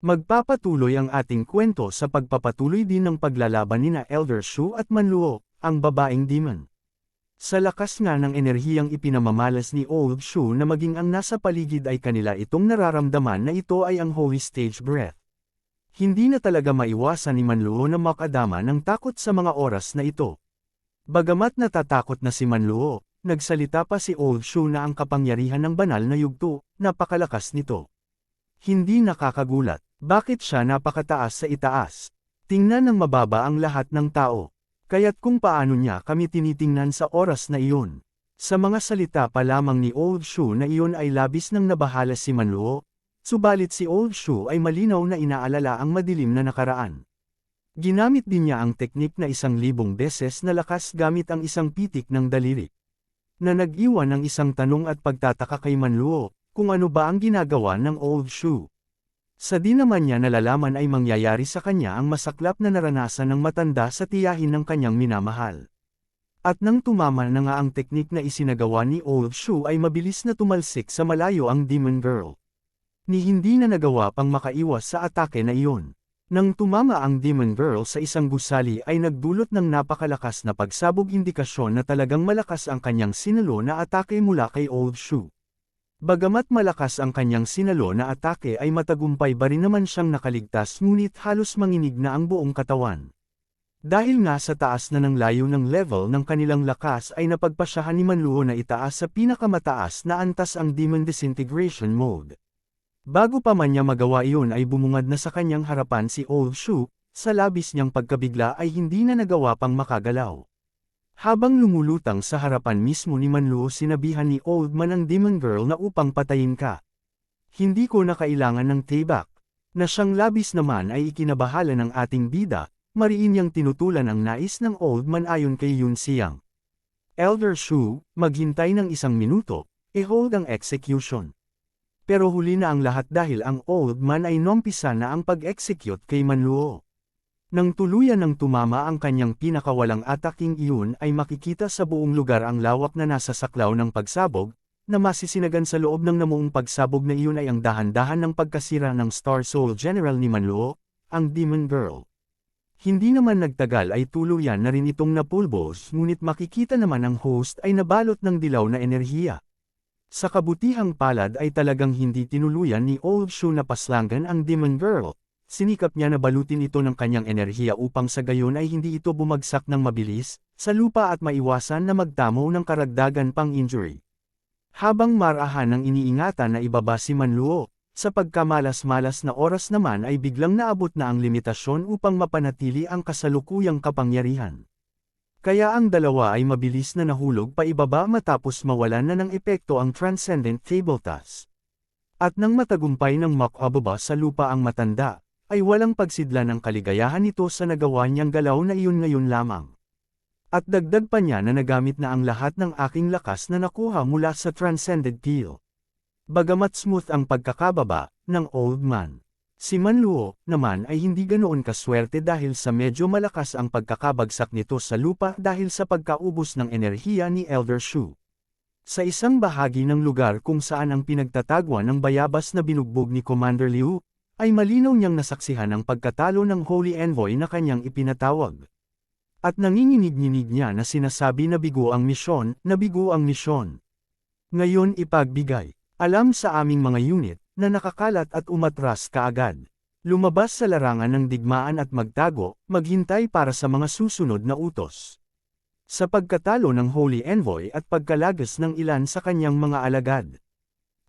Magpapatuloy ang ating kwento sa pagpapatuloy din ng paglalaban ni na Elder Shu at Manluo, ang babaeng demon. Sa lakas nga ng enerhiyang ipinamamalas ni Old Shu na maging ang nasa paligid ay kanila itong nararamdaman na ito ay ang holy stage breath. Hindi na talaga maiwasan ni Manluo na makadama ng takot sa mga oras na ito. Bagamat natatakot na si Manluo, nagsalita pa si Old Shu na ang kapangyarihan ng banal na yugto, napakalakas nito. Hindi nakakagulat. Bakit siya napakataas sa itaas? Tingnan ng mababa ang lahat ng tao. Kaya't kung paano niya kami tinitingnan sa oras na iyon. Sa mga salita pa lamang ni Old Shu na iyon ay labis nang nabahala si Manluo, subalit si Old Shu ay malinaw na inaalala ang madilim na nakaraan. Ginamit din niya ang teknik na isang libong beses na lakas gamit ang isang pitik ng daliri. Na nag-iwan ng isang tanong at pagtataka kay Manluo, kung ano ba ang ginagawa ng Old Shu. Sa di naman niya nalalaman ay mangyayari sa kanya ang masaklap na naranasan ng matanda sa tiyahin ng kanyang minamahal. At nang tumama na nga ang teknik na isinagawa ni Old Shu ay mabilis na tumalsik sa malayo ang Demon Girl. Ni hindi na nagawa pang makaiwas sa atake na iyon. Nang tumama ang Demon Girl sa isang gusali ay nagdulot ng napakalakas na pagsabog indikasyon na talagang malakas ang kanyang sinalo na atake mula kay Old Shu. Bagamat malakas ang kanyang sinalo na atake ay matagumpay ba rin naman siyang nakaligtas ngunit halos manginig na ang buong katawan. Dahil nga sa taas na ng layo ng level ng kanilang lakas ay napagpasyahan ni Manluho na itaas sa pinakamataas na antas ang Demon Disintegration Mode. Bago pa man niya magawa iyon ay bumungad na sa kanyang harapan si Old Shu, sa labis niyang pagkabigla ay hindi na nagawa pang makagalaw. Habang lumulutang sa harapan mismo ni Manluo sinabihan ni Old Man ang Demon Girl na upang patayin ka. Hindi ko na kailangan ng tibak. Na siyang labis naman ay ikinabahala ng ating bida, mariin niyang tinutulan ang nais ng Old Man ayon kay Yun Siang. Elder Shu, maghintay ng isang minuto, i-hold ang execution. Pero huli na ang lahat dahil ang Old Man ay nompisa na ang pag-execute kay Manluo. Nang tuluyan ng tumama ang kanyang pinakawalang ataking iyon ay makikita sa buong lugar ang lawak na nasa saklaw ng pagsabog, na masisinagan sa loob ng namuong pagsabog na iyon ay ang dahan-dahan ng pagkasira ng Star Soul General ni Manluo, ang Demon Girl. Hindi naman nagtagal ay tuluyan na rin itong napulbos ngunit makikita naman ang host ay nabalot ng dilaw na enerhiya. Sa kabutihang palad ay talagang hindi tinuluyan ni Old Shu na paslangan ang Demon Girl, Sinikap niya na balutin ito ng kanyang enerhiya upang sa gayon ay hindi ito bumagsak ng mabilis, sa lupa at maiwasan na magtamo ng karagdagan pang injury. Habang marahan ng iniingatan na ibaba si Manluo, sa pagkamalas-malas na oras naman ay biglang naabot na ang limitasyon upang mapanatili ang kasalukuyang kapangyarihan. Kaya ang dalawa ay mabilis na nahulog pa ibaba matapos mawalan na ng epekto ang Transcendent Table Task. At nang matagumpay ng makababa sa lupa ang matanda, ay walang pagsidla ng kaligayahan nito sa nagawa niyang galaw na iyon ngayon lamang. At dagdag pa niya na nagamit na ang lahat ng aking lakas na nakuha mula sa Transcended Peel. Bagamat smooth ang pagkakababa, ng old man. Si Manluo, naman ay hindi ganoon kaswerte dahil sa medyo malakas ang pagkakabagsak nito sa lupa dahil sa pagkaubos ng enerhiya ni Elder Shu. Sa isang bahagi ng lugar kung saan ang pinagtatagwa ng bayabas na binugbog ni Commander Liu, ay malinaw niyang nasaksihan ang pagkatalo ng Holy Envoy na kanyang ipinatawag. At nanginginig-nginig niya na sinasabi na bigo ang misyon, na bigo ang misyon. Ngayon ipagbigay, alam sa aming mga unit, na nakakalat at umatras kaagad. Lumabas sa larangan ng digmaan at magtago, maghintay para sa mga susunod na utos. Sa pagkatalo ng Holy Envoy at pagkalagas ng ilan sa kanyang mga alagad,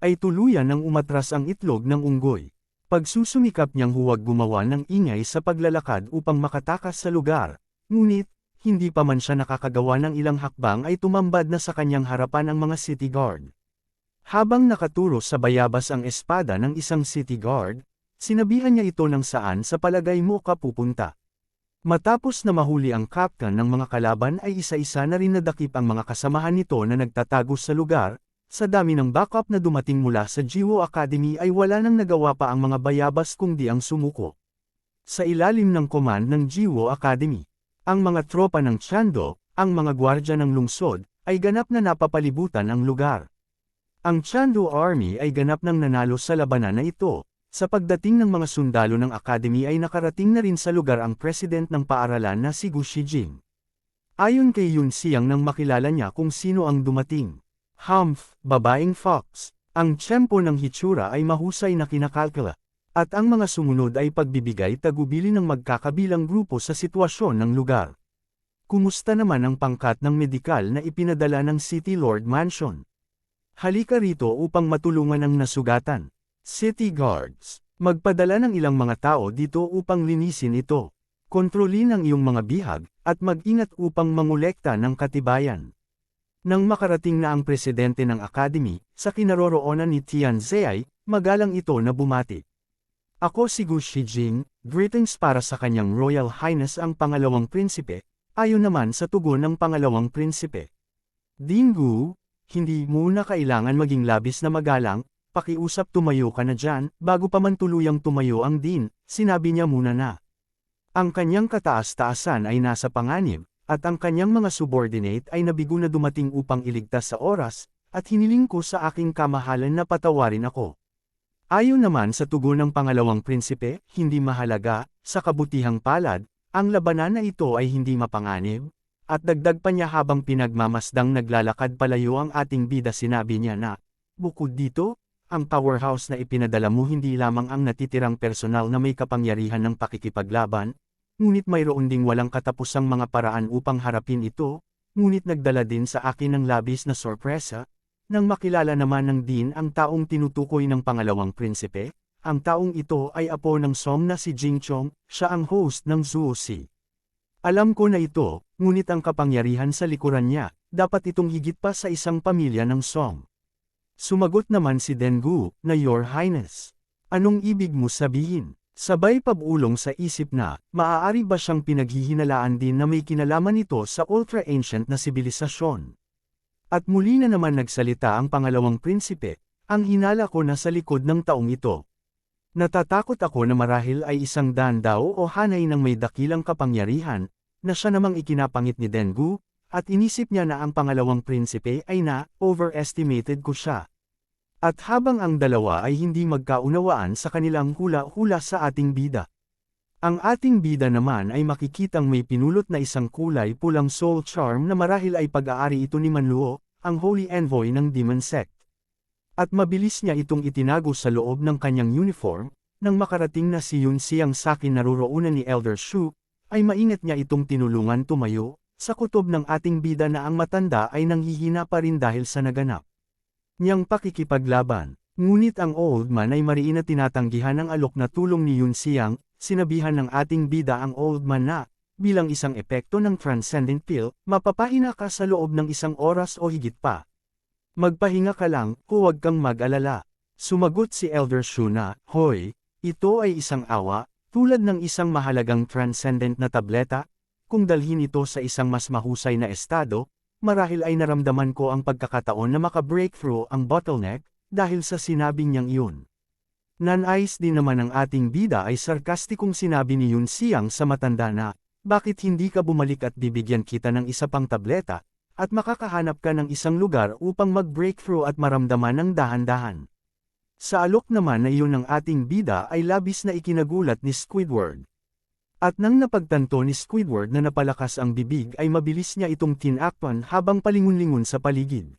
ay tuluyan ng umatras ang itlog ng unggoy. Pagsusumikap niyang huwag gumawa ng ingay sa paglalakad upang makatakas sa lugar, ngunit, hindi pa man siya nakakagawa ng ilang hakbang ay tumambad na sa kanyang harapan ang mga city guard. Habang nakaturo sa bayabas ang espada ng isang city guard, sinabihan niya ito ng saan sa palagay mo ka pupunta. Matapos na mahuli ang captain ng mga kalaban ay isa-isa na rin nadakip ang mga kasamahan nito na nagtatago sa lugar, sa dami ng backup na dumating mula sa Jiwo Academy ay wala nang nagawa pa ang mga bayabas kundi ang sumuko. Sa ilalim ng command ng Jiwo Academy, ang mga tropa ng Chando, ang mga gwardya ng lungsod, ay ganap na napapalibutan ang lugar. Ang Chando Army ay ganap nang nanalo sa labanan na ito, sa pagdating ng mga sundalo ng Academy ay nakarating na rin sa lugar ang president ng paaralan na si Gu Shijing. Ayon kay Yun Siyang nang makilala niya kung sino ang dumating. Humph, babaeng fox. Ang tiyempo ng hitsura ay mahusay na kinakalkula. At ang mga sumunod ay pagbibigay tagubili ng magkakabilang grupo sa sitwasyon ng lugar. Kumusta naman ang pangkat ng medikal na ipinadala ng City Lord Mansion? Halika rito upang matulungan ang nasugatan. City Guards, magpadala ng ilang mga tao dito upang linisin ito. Kontrolin ang iyong mga bihag, at mag-ingat upang mangolekta ng katibayan. Nang makarating na ang presidente ng Academy, sa kinaroroonan ni Tian Zeai, magalang ito na bumati. Ako si Gu Shijing, greetings para sa kanyang Royal Highness ang pangalawang prinsipe, ayon naman sa tugon ng pangalawang prinsipe. Dingu, hindi muna kailangan maging labis na magalang, pakiusap tumayo ka na dyan, bago pa man tuluyang tumayo ang din, sinabi niya muna na. Ang kanyang kataas-taasan ay nasa panganib, at ang kanyang mga subordinate ay nabigo na dumating upang iligtas sa oras, at hiniling ko sa aking kamahalan na patawarin ako. Ayon naman sa tugon ng pangalawang prinsipe, hindi mahalaga, sa kabutihang palad, ang labanan na ito ay hindi mapanganib, at dagdag pa niya habang pinagmamasdang naglalakad palayo ang ating bida sinabi niya na, bukod dito, ang powerhouse na ipinadala mo hindi lamang ang natitirang personal na may kapangyarihan ng pakikipaglaban, ngunit mayroon ding walang katapusang mga paraan upang harapin ito, ngunit nagdala din sa akin ng labis na sorpresa, nang makilala naman ng din ang taong tinutukoy ng pangalawang prinsipe, ang taong ito ay apo ng Som na si Jing Chong, siya ang host ng Zuosi. Alam ko na ito, ngunit ang kapangyarihan sa likuran niya, dapat itong higit pa sa isang pamilya ng Song. Sumagot naman si Dengu, na Your Highness. Anong ibig mo sabihin? Sabay pabulong sa isip na, maaari ba siyang pinaghihinalaan din na may kinalaman ito sa ultra-ancient na sibilisasyon? At muli na naman nagsalita ang pangalawang prinsipe, ang hinala ko na sa likod ng taong ito. Natatakot ako na marahil ay isang daw o hanay ng may dakilang kapangyarihan, na siya namang ikinapangit ni Dengu, at inisip niya na ang pangalawang prinsipe ay na, overestimated ko siya. At habang ang dalawa ay hindi magkaunawaan sa kanilang hula-hula sa ating bida. Ang ating bida naman ay makikitang may pinulot na isang kulay pulang soul charm na marahil ay pag-aari ito ni Manluo, ang holy envoy ng demon sect. At mabilis niya itong itinago sa loob ng kanyang uniform, nang makarating na si Yun Siang sakin naruroonan ni Elder Shu, ay maingat niya itong tinulungan tumayo, sa kutob ng ating bida na ang matanda ay nanghihina pa rin dahil sa naganap. Niyang pakikipaglaban, ngunit ang old man ay mariin na tinatanggihan ng alok na tulong ni Yun Siang, sinabihan ng ating bida ang old man na, bilang isang epekto ng transcendent pill, mapapahina ka sa loob ng isang oras o higit pa. Magpahinga ka lang, huwag kang mag-alala. Sumagot si Elder Shu na, Hoy, ito ay isang awa, tulad ng isang mahalagang transcendent na tableta, kung dalhin ito sa isang mas mahusay na estado, marahil ay naramdaman ko ang pagkakataon na maka-breakthrough ang bottleneck, dahil sa sinabi niyang iyon. Nanais din naman ang ating bida ay sarkastikong sinabi ni Yun Siang sa matanda na, bakit hindi ka bumalik at bibigyan kita ng isa pang tableta, at makakahanap ka ng isang lugar upang mag-breakthrough at maramdaman ng dahan-dahan. Sa alok naman na iyon ng ating bida ay labis na ikinagulat ni Squidward. At nang napagtanto ni Squidward na napalakas ang bibig ay mabilis niya itong tinakpan habang palingun-lingon sa paligid.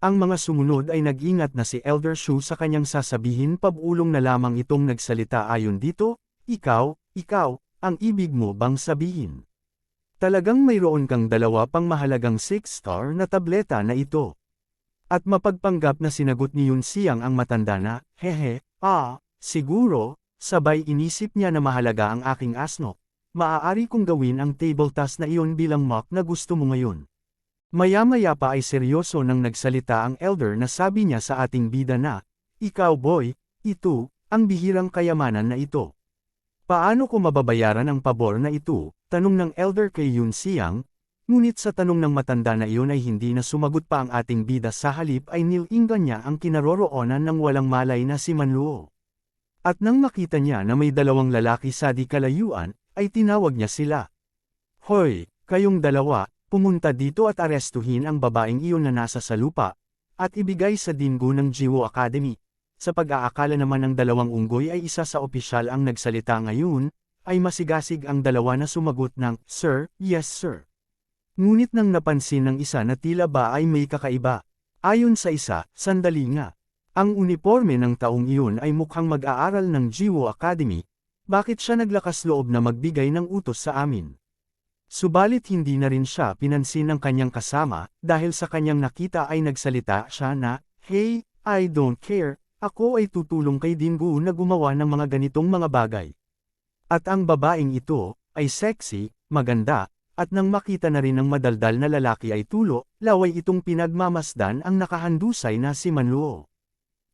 Ang mga sumunod ay nag-ingat na si Elder Shu sa kanyang sasabihin pabulong na lamang itong nagsalita ayon dito, ikaw, ikaw, ang ibig mo bang sabihin? Talagang mayroon kang dalawa pang mahalagang 6-star na tableta na ito. At mapagpanggap na sinagot ni Yun Siang ang matanda na, hehe, ah, siguro, sabay inisip niya na mahalaga ang aking asno. Maaari kong gawin ang table task na iyon bilang mock na gusto mo ngayon. Maya-maya pa ay seryoso nang nagsalita ang elder na sabi niya sa ating bida na, Ikaw boy, ito, ang bihirang kayamanan na ito. Paano ko mababayaran ang pabor na ito? Tanong ng elder kay Yun Siang, ngunit sa tanong ng matanda na iyon ay hindi na sumagot pa ang ating bida sa halip ay nilinggan niya ang kinaroroonan ng walang malay na si Manluo. At nang makita niya na may dalawang lalaki sa di kalayuan, ay tinawag niya sila. Hoy, kayong dalawa, pumunta dito at arestuhin ang babaeng iyon na nasa sa lupa, at ibigay sa dinggo ng Jiwo Academy. sa pag-aakala naman ng dalawang unggoy ay isa sa opisyal ang nagsalita ngayon, ay masigasig ang dalawa na sumagot ng, Sir, yes sir. Ngunit nang napansin ng isa na tila ba ay may kakaiba. Ayon sa isa, sandali nga. Ang uniforme ng taong iyon ay mukhang mag-aaral ng Jiwo Academy, bakit siya naglakas loob na magbigay ng utos sa amin? Subalit hindi na rin siya pinansin ng kanyang kasama, dahil sa kanyang nakita ay nagsalita siya na, Hey, I don't care, ako ay tutulong kay Dingu na gumawa ng mga ganitong mga bagay. At ang babaeng ito, ay sexy, maganda, at nang makita na rin ng madaldal na lalaki ay tulo, laway itong pinagmamasdan ang nakahandusay na si Manluo.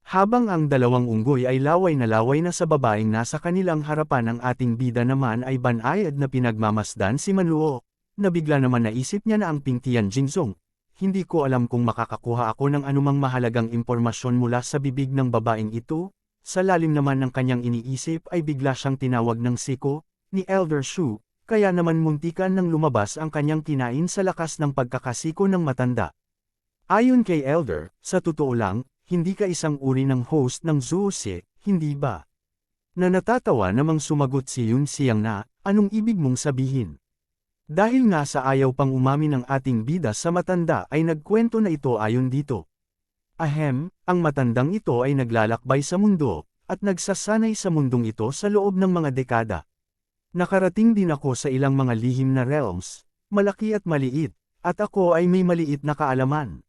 Habang ang dalawang unggoy ay laway na laway na sa babaeng nasa kanilang harapan ang ating bida naman ay banayad na pinagmamasdan si Manluo. Nabigla naman naisip niya na ang Pingtian Jingzong. Hindi ko alam kung makakakuha ako ng anumang mahalagang impormasyon mula sa bibig ng babaeng ito. Sa lalim naman ng kanyang iniisip ay bigla siyang tinawag ng siko, ni Elder Shu, kaya naman muntikan nang lumabas ang kanyang kinain sa lakas ng pagkakasiko ng matanda. Ayon kay Elder, sa totoo lang, hindi ka isang uri ng host ng Zoose, hindi ba? Na natatawa namang sumagot si Yun Siyang na, anong ibig mong sabihin? Dahil nga sa ayaw pang umamin ng ating bida sa matanda ay nagkwento na ito ayon dito. Ahem, ang matandang ito ay naglalakbay sa mundo, at nagsasanay sa mundong ito sa loob ng mga dekada. Nakarating din ako sa ilang mga lihim na realms, malaki at maliit, at ako ay may maliit na kaalaman.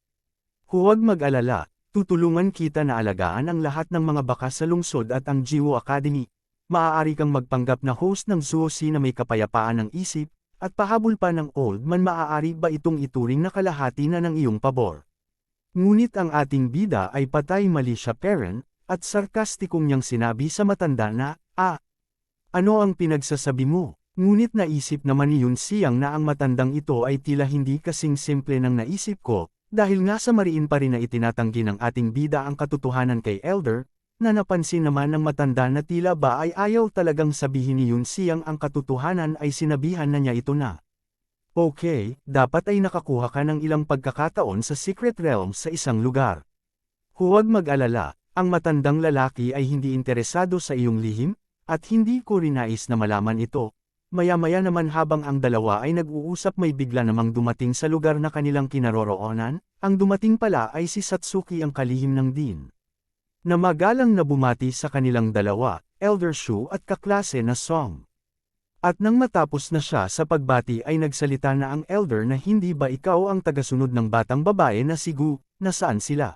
Huwag mag-alala, Tutulungan kita na alagaan ang lahat ng mga bakas sa lungsod at ang Jiwo Academy. Maaari kang magpanggap na host ng Zuosi na may kapayapaan ng isip, at pahabol pa ng old man maaari ba itong ituring na kalahati na ng iyong pabor. Ngunit ang ating bida ay patay mali siya parent, at sarkastikong niyang sinabi sa matanda na, ah, ano ang pinagsasabi mo? Ngunit naisip naman ni Yun Siyang na ang matandang ito ay tila hindi kasing simple ng naisip ko, dahil nga sa mariin pa rin na itinatanggi ng ating bida ang katotohanan kay Elder, na napansin naman ng matanda na tila ba ay ayaw talagang sabihin ni Yun Siyang ang katotohanan ay sinabihan na niya ito na. Okay, dapat ay nakakuha ka ng ilang pagkakataon sa Secret Realm sa isang lugar. Huwag mag-alala, ang matandang lalaki ay hindi interesado sa iyong lihim, at hindi ko rin nais na malaman ito, Maya-maya naman habang ang dalawa ay nag-uusap may bigla namang dumating sa lugar na kanilang kinaroroonan, ang dumating pala ay si Satsuki ang kalihim ng Din. Na magalang na bumati sa kanilang dalawa, Elder Shu at kaklase na Song. At nang matapos na siya sa pagbati ay nagsalita na ang Elder na hindi ba ikaw ang tagasunod ng batang babae na si Gu, nasaan sila?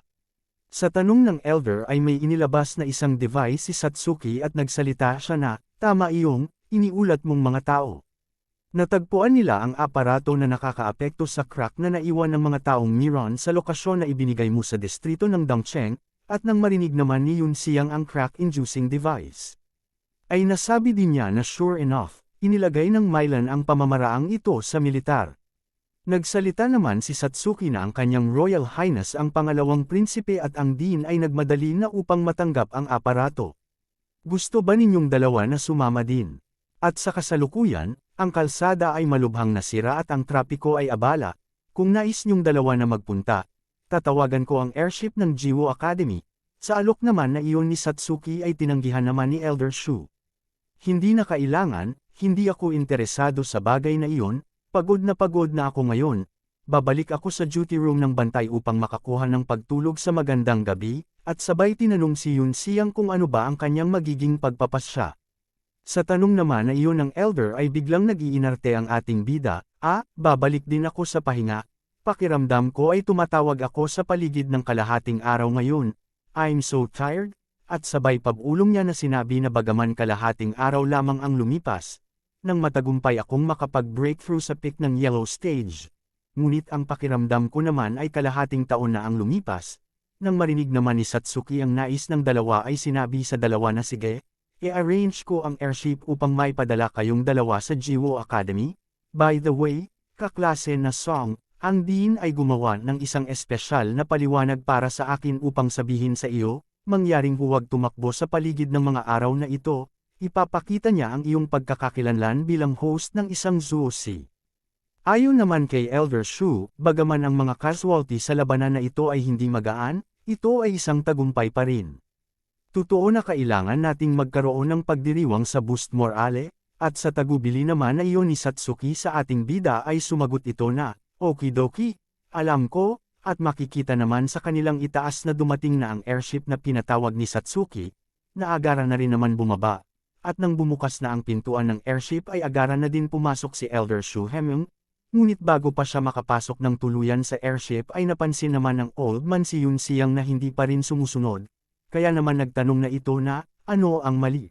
Sa tanong ng Elder ay may inilabas na isang device si Satsuki at nagsalita siya na, tama iyong, iniulat mong mga tao. Natagpuan nila ang aparato na nakakaapekto sa crack na naiwan ng mga taong Miron sa lokasyon na ibinigay mo sa distrito ng Dongcheng, at nang marinig naman ni Yun Siyang ang crack-inducing device. Ay nasabi din niya na sure enough, inilagay ng Mylan ang pamamaraang ito sa militar. Nagsalita naman si Satsuki na ang kanyang Royal Highness ang pangalawang prinsipe at ang Dean ay nagmadali na upang matanggap ang aparato. Gusto ba ninyong dalawa na sumama din? At sa kasalukuyan, ang kalsada ay malubhang nasira at ang trapiko ay abala. Kung nais niyong dalawa na magpunta, tatawagan ko ang airship ng Jiwo Academy. Sa alok naman na iyon ni Satsuki ay tinanggihan naman ni Elder Shu. Hindi na kailangan, hindi ako interesado sa bagay na iyon, pagod na pagod na ako ngayon. Babalik ako sa duty room ng bantay upang makakuha ng pagtulog sa magandang gabi, at sabay tinanong si Yun Siyang kung ano ba ang kanyang magiging pagpapasya. Sa tanong naman na iyon ng elder ay biglang nagiinarte ang ating bida, ah, babalik din ako sa pahinga. Pakiramdam ko ay tumatawag ako sa paligid ng kalahating araw ngayon. I'm so tired. At sabay pabulong niya na sinabi na bagaman kalahating araw lamang ang lumipas, nang matagumpay akong makapag-breakthrough sa peak ng yellow stage. Ngunit ang pakiramdam ko naman ay kalahating taon na ang lumipas. Nang marinig naman ni Satsuki ang nais ng dalawa ay sinabi sa dalawa na sige, I-arrange ko ang airship upang maipadala kayong dalawa sa Jiwo Academy. By the way, kaklase na song, ang Dean ay gumawa ng isang espesyal na paliwanag para sa akin upang sabihin sa iyo, mangyaring huwag tumakbo sa paligid ng mga araw na ito, ipapakita niya ang iyong pagkakakilanlan bilang host ng isang zoosi. Ayon naman kay Elder Shu, bagaman ang mga casualty sa labanan na ito ay hindi magaan, ito ay isang tagumpay pa rin. Totoo na kailangan nating magkaroon ng pagdiriwang sa boost morale, at sa tagubili naman na iyon ni Satsuki sa ating bida ay sumagot ito na, Okidoki, alam ko, at makikita naman sa kanilang itaas na dumating na ang airship na pinatawag ni Satsuki, na agara na rin naman bumaba, at nang bumukas na ang pintuan ng airship ay agara na din pumasok si Elder Shu Hemyung, ngunit bago pa siya makapasok ng tuluyan sa airship ay napansin naman ng old man si Yun Siyang na hindi pa rin sumusunod, kaya naman nagtanong na ito na, ano ang mali?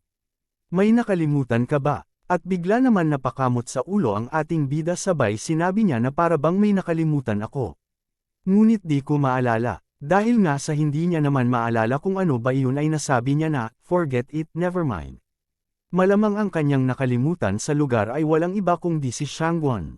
May nakalimutan ka ba? At bigla naman napakamot sa ulo ang ating bida sabay sinabi niya na para bang may nakalimutan ako. Ngunit di ko maalala, dahil nga sa hindi niya naman maalala kung ano ba iyon ay nasabi niya na, forget it, never mind. Malamang ang kanyang nakalimutan sa lugar ay walang iba kundi si Shangguan.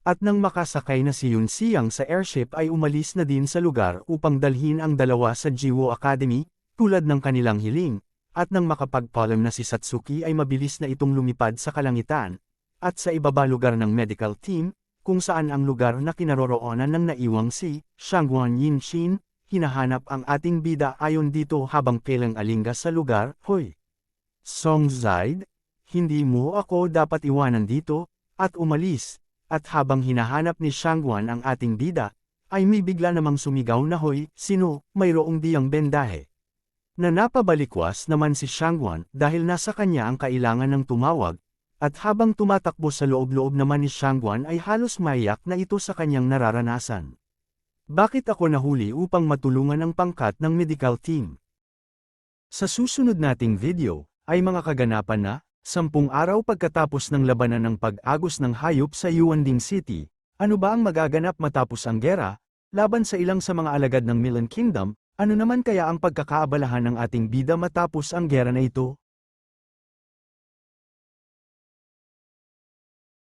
At nang makasakay na si Yun Siyang sa airship ay umalis na din sa lugar upang dalhin ang dalawa sa Jiwo Academy, tulad ng kanilang hiling, at nang makapagpaalam na si Satsuki ay mabilis na itong lumipad sa kalangitan, at sa ibaba lugar ng medical team, kung saan ang lugar na kinaroroonan ng naiwang si Shangguan Yinshin, hinahanap ang ating bida ayon dito habang kailang alinga sa lugar, Hoy! Song Zaid, hindi mo ako dapat iwanan dito, at umalis, at habang hinahanap ni Shangguan ang ating bida, ay may bigla namang sumigaw na hoy, sino, mayroong diyang bendahe. Na napabalikwas naman si Shangguan dahil nasa kanya ang kailangan ng tumawag, at habang tumatakbo sa loob-loob naman ni Shangguan ay halos maiyak na ito sa kanyang nararanasan. Bakit ako nahuli upang matulungan ang pangkat ng medical team? Sa susunod nating video, ay mga kaganapan na, sampung araw pagkatapos ng labanan ng pag-agos ng hayop sa Yuanding City, ano ba ang magaganap matapos ang gera, laban sa ilang sa mga alagad ng Milan Kingdom, ano naman kaya ang pagkakaabalahan ng ating bida matapos ang gera na ito?